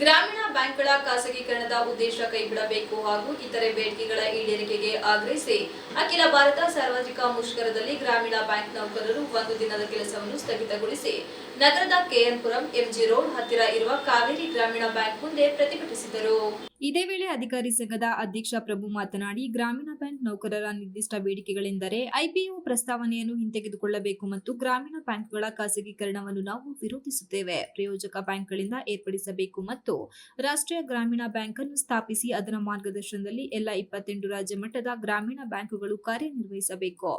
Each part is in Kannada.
ಗ್ರಾಮೀಣ ಬ್ಯಾಂಕ್ಗಳ ಖಾಸಗೀಕರಣದ ಉದ್ದೇಶ ಕೈಬಿಡಬೇಕು ಹಾಗೂ ಇತರೆ ಬೇಡಿಕೆಗಳ ಈಡೇರಿಕೆಗೆ ಆಗ್ರಹಿಸಿ ಅಖಿಲ ಭಾರತ ಸಾರ್ವಜನಿಕ ಮುಷ್ಕರದಲ್ಲಿ ಗ್ರಾಮೀಣ ಬ್ಯಾಂಕ್ ನೌಕರರು ಒಂದು ದಿನದ ಕೆಲಸವನ್ನು ಸ್ಥಗಿತಗೊಳಿಸಿ ನಗರದ ಕೆಎನ್ಪುರಂ ಎಂಜಿ ರೋಡ್ ಹತ್ತಿರ ಇರುವ ಕಾವೇರಿ ಗ್ರಾಮೀಣ ಬ್ಯಾಂಕ್ ಮುಂದೆ ಪ್ರತಿಭಟಿಸಿದರು. ಇದೇ ವೇಳೆ ಅಧಿಕಾರಿ ಸಂಘದ ಅಧ್ಯಕ್ಷ ಪ್ರಭು ಮಾತನಾಡಿ, ಗ್ರಾಮೀಣ ಬ್ಯಾಂಕ್ ನೌಕರರ ನಿರ್ದಿಷ್ಟ ಬೇಡಿಕೆಗಳೆಂದರೆ ಐಪಿಒ ಪ್ರಸ್ತಾವನೆಯನ್ನು ಹಿಂತೆಗೆದುಕೊಳ್ಳಬೇಕು ಮತ್ತು ಗ್ರಾಮೀಣ ಬ್ಯಾಂಕ್ಗಳ ಖಾಸಗೀಕರಣವನ್ನು ನಾವು ವಿರೋಧಿಸುತ್ತೇವೆ. ಪ್ರಯೋಜಕ ಬ್ಯಾಂಕ್ಗಳಿಂದ ಏರ್ಪಡಿಸಬೇಕು ಮತ್ತು ರಾಷ್ಟ್ರೀಯ ಗ್ರಾಮೀಣ ಬ್ಯಾಂಕ್ ಅನ್ನು ಸ್ಥಾಪಿಸಿ ಅದರ ಮಾರ್ಗದರ್ಶನದಲ್ಲಿ ಎಲ್ಲ ಇಪ್ಪತ್ತೆಂಟು ರಾಜ್ಯ ಮಟ್ಟದ ಗ್ರಾಮೀಣ ಬ್ಯಾಂಕುಗಳು ಕಾರ್ಯನಿರ್ವಹಿಸಬೇಕು.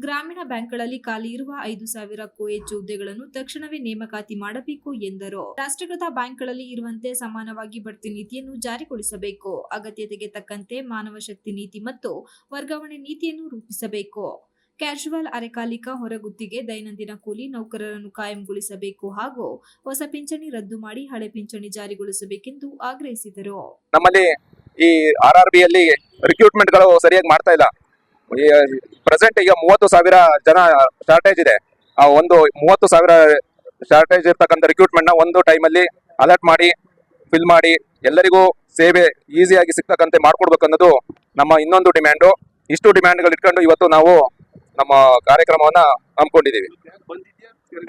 ಗ್ರಾಮೀಣ ಬ್ಯಾಂಕ್ಗಳಲ್ಲಿ ಖಾಲಿ ಇರುವ ಐದು ಸಾವಿರಕ್ಕೂ ಹೆಚ್ಚು ಹುದ್ದೆಗಳನ್ನು ತಕ್ಷಣವೇ ನೇಮಕಾತಿ ಮಾಡಬೇಕು ಎಂದರು. ರಾಷ್ಟ್ರೀಕೃತ ಬ್ಯಾಂಕ್ಗಳಲ್ಲಿ ಇರುವಂತೆ ಸಮಾನವಾಗಿ ಬಡ್ತಿ ನೀತಿಯನ್ನು ಜಾರಿಗೊಳಿಸಬೇಕು. ಅಗತ್ಯತೆಗೆ ತಕ್ಕಂತೆ ಮಾನವ ಶಕ್ತಿ ನೀತಿ ಮತ್ತು ವರ್ಗಾವಣೆ ನೀತಿಯನ್ನು ರೂಪಿಸಬೇಕು. ಕ್ಯಾಶುವಲ್ ಅರೆಕಾಲಿಕ ಹೊರಗುತ್ತಿಗೆ ದೈನಂದಿನ ಕೂಲಿ ನೌಕರರನ್ನು ಕಾಯಂಗೊಳಿಸಬೇಕು ಹಾಗೂ ಹೊಸ ಪಿಂಚಣಿ ರದ್ದು ಮಾಡಿ ಹಳೆ ಪಿಂಚಣಿ ಜಾರಿಗೊಳಿಸಬೇಕೆಂದು ಆಗ್ರಹಿಸಿದರು. ನಮ್ಮಲ್ಲಿ ಈ ಆರ್ ಆರ್ ಬಿ ಅಲ್ಲಿ ರಿಕ್ರೂಟ್ಮೆಂಟ್ಗಳು ಸರಿಯಾಗಿ ಮಾಡ್ತಾ ಇಲ್ಲ. ಪ್ರೆಸೆಂಟ್ ಈಗ ಮೂವತ್ತು ಸಾವಿರ ಜನ ಶಾರ್ಟೇಜ್ ಇದೆ. ಆ ಒಂದು ಮೂವತ್ತು ಸಾವಿರ ಶಾರ್ಟೇಜ್ ಇರ್ತಕ್ಕಂಥ ರಿಕ್ರೂಟ್ಮೆಂಟ್ನ ಒಂದು ಟೈಮಲ್ಲಿ ಅಲರ್ಟ್ ಮಾಡಿ ಫಿಲ್ ಮಾಡಿ, ಎಲ್ಲರಿಗೂ ಸೇವೆ ಈಸಿಯಾಗಿ ಸಿಗ್ತಕ್ಕಂತೆ ಮಾಡ್ಕೊಡ್ಬೇಕು ಅನ್ನೋದು ನಮ್ಮ ಇನ್ನೊಂದು ಡಿಮ್ಯಾಂಡು ಇಷ್ಟು ಡಿಮ್ಯಾಂಡ್ಗಳು ಇಟ್ಕೊಂಡು ಇವತ್ತು ನಾವು ನಮ್ಮ ಕಾರ್ಯಕ್ರಮವನ್ನ ಹಮ್ಮಿಕೊಂಡಿದ್ದೀವಿ.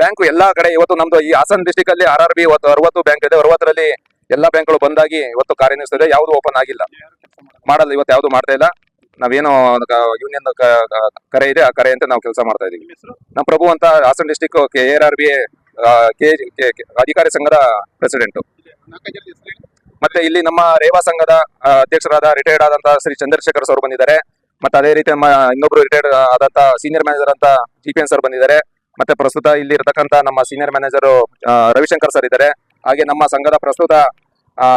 ಬ್ಯಾಂಕು ಎಲ್ಲಾ ಕಡೆ ಇವತ್ತು ನಮ್ದು ಈ ಹಾಸನ್ ಡಿಸ್ಟಿಕ್ ಅಲ್ಲಿ ಆರ್ ಆರ್ ಬಿ ಇವತ್ತು ಅರವತ್ತು ಬ್ಯಾಂಕ್ ಇದೆ. ಅರವತ್ತರಲ್ಲಿ ಎಲ್ಲಾ ಬ್ಯಾಂಕ್ಗಳು ಬಂದಾಗಿ ಇವತ್ತು ಕಾರ್ಯನಿರ್ವಹಿಸ್ತದೆ. ಯಾವುದು ಓಪನ್ ಆಗಿಲ್ಲ. ಮಾಡಲ್ಲ, ಇವತ್ತು ಯಾವುದು ಮಾಡ್ತಾ ಇಲ್ಲ. ನಾವೇನು ಯೂನಿಯನ್ ಕರೆ ಇದೆ ಆ ಕರೆ ಅಂತ ನಾವು ಕೆಲಸ ಮಾಡ್ತಾ ಇದೀವಿ. ನಮ್ಮ ಪ್ರಭು ಅಂತ Hassan district K R R B ಕೆ ಅಧಿಕಾರಿ ಸಂಘದ ಪ್ರೆಸಿಡೆಂಟ್ ಮತ್ತೆ ಇಲ್ಲಿ ನಮ್ಮ ರೇವಾ ಸಂಘದ ಅಧ್ಯಕ್ಷರಾದ ರಿಟೈರ್ಡ್ ಆದಂತಹ ಶ್ರೀ ಚಂದ್ರಶೇಖರ್ ಸರ್ ಬಂದಿದ್ದಾರೆ. ಮತ್ತೆ ಅದೇ ರೀತಿ ನಮ್ಮ ಇನ್ನೊಬ್ರು ರಿಟೈರ್ಡ್ ಆದಂತ ಸೀನಿಯರ್ ಮ್ಯಾನೇಜರ್ ಅಂತ ಜಿ ಪಿ ಎನ್ ಸರ್ ಬಂದಿದ್ದಾರೆ. ಮತ್ತೆ ಪ್ರಸ್ತುತ ಇಲ್ಲಿ ಇರತಕ್ಕಂತ ನಮ್ಮ ಸೀನಿಯರ್ ಮ್ಯಾನೇಜರ್ ರವಿಶಂಕರ್ ಸರ್ ಇದ್ದಾರೆ. ಹಾಗೆ ನಮ್ಮ ಸಂಘದ ಪ್ರಸ್ತುತ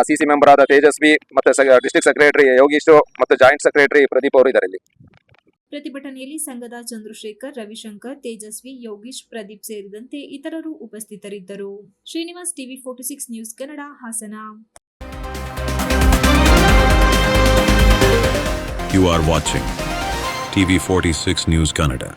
ಸಿ ಸಿ ಮೆಂಬರ್ ಆದ ತೇಜಸ್ವಿ ಮತ್ತೆ ಡಿಸ್ಟ್ರಿಕ್ಟ್ ಸೆಕ್ರೆಟರಿ ಯೋಗೀಶ್ ಮತ್ತೆ ಜಾಯಿಂಟ್ ಸೆಕ್ರೆಟರಿ ಪ್ರದೀಪ್ ಅವರು ಇದ್ದಾರೆ ಇಲ್ಲಿ. ಪ್ರತಿಭಟನೆಯಲ್ಲಿ ಸಂಘದ ಚಂದ್ರಶೇಖರ್ ರವಿಶಂಕರ್ ತೇಜಸ್ವಿ ಯೋಗೀಶ್ ಪ್ರದೀಪ್ ಸೇರಿದಂತೆ ಇತರರು ಉಪಸ್ಥಿತರಿದ್ದರು. Srinivas TV forty six news Kannada Hassan. You are watching TV46 News Kannada.